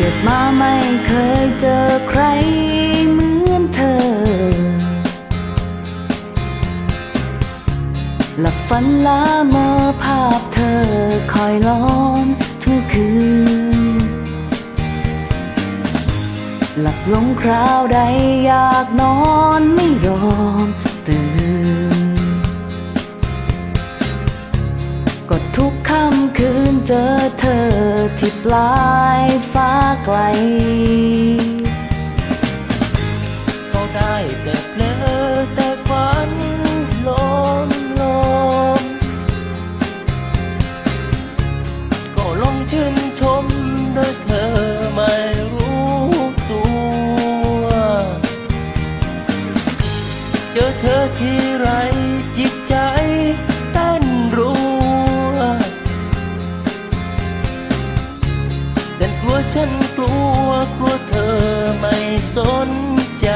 เกิดมาไม่เคยเจอใครเหมือนเธอ หลับฝันละเมอภาพเธอคอยล้อมทุกคืน หลับลงคราวใดอยากนอนไม่ยอมตื่น ค่ำคืนเจอเธอที่ปลายฟ้าไกล ก็ได้แต่เพลอแต่ฝันลมลมก็ลงชื่นชมโดยเธอไม่รู้ตัว เจอเธอที่ ฉันกลัวกลัวเธอไม่สนใจ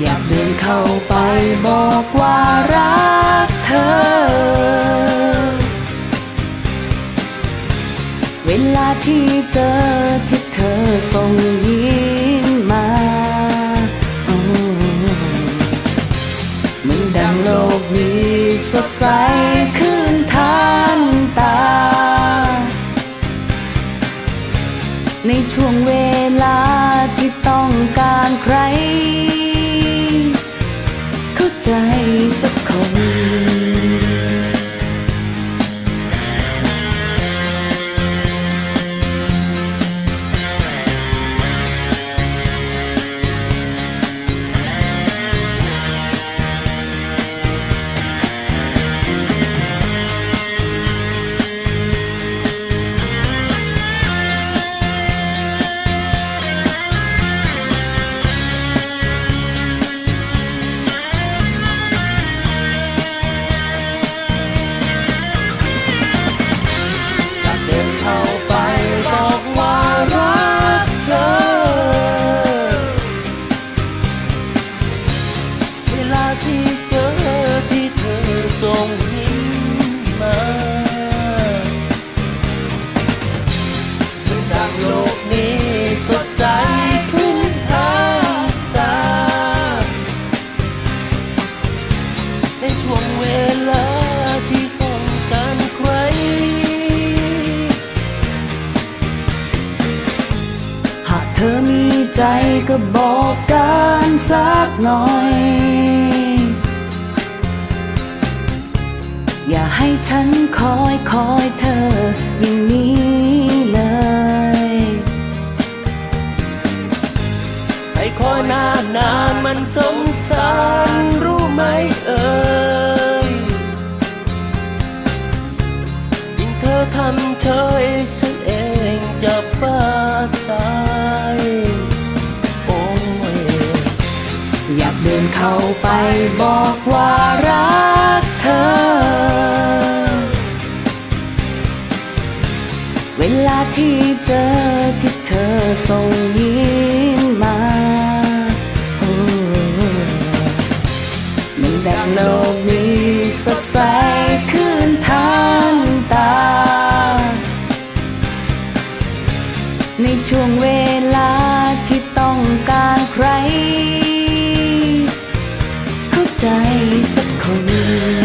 อยากเดินเข้าไปบอกว่ารักเธอ เวลาที่เจอที่เธอส่งยิ้มมามันดังโลกนี้สดใสขึ้น ในช่วงเวลาที่ต้องการใคร หากเธอมีใจก็บอกกันสักหน่อย อย่าให้ฉันคอยคอยเธออย่างนี้เลยให้คอยนานนานมันสงสารรู้ไหมเอ่ย ทำเฉยฉันเองจะบ้าตายโอ้ยอยากเดินเข้าไปบอกว่ารักเธอ เวลาที่เจอที่เธอส่งยิ้มมาโอ้มันดังโลกนี้สดใส ช่วงเวลาที่ต้องการใคร เข้าใจสักคน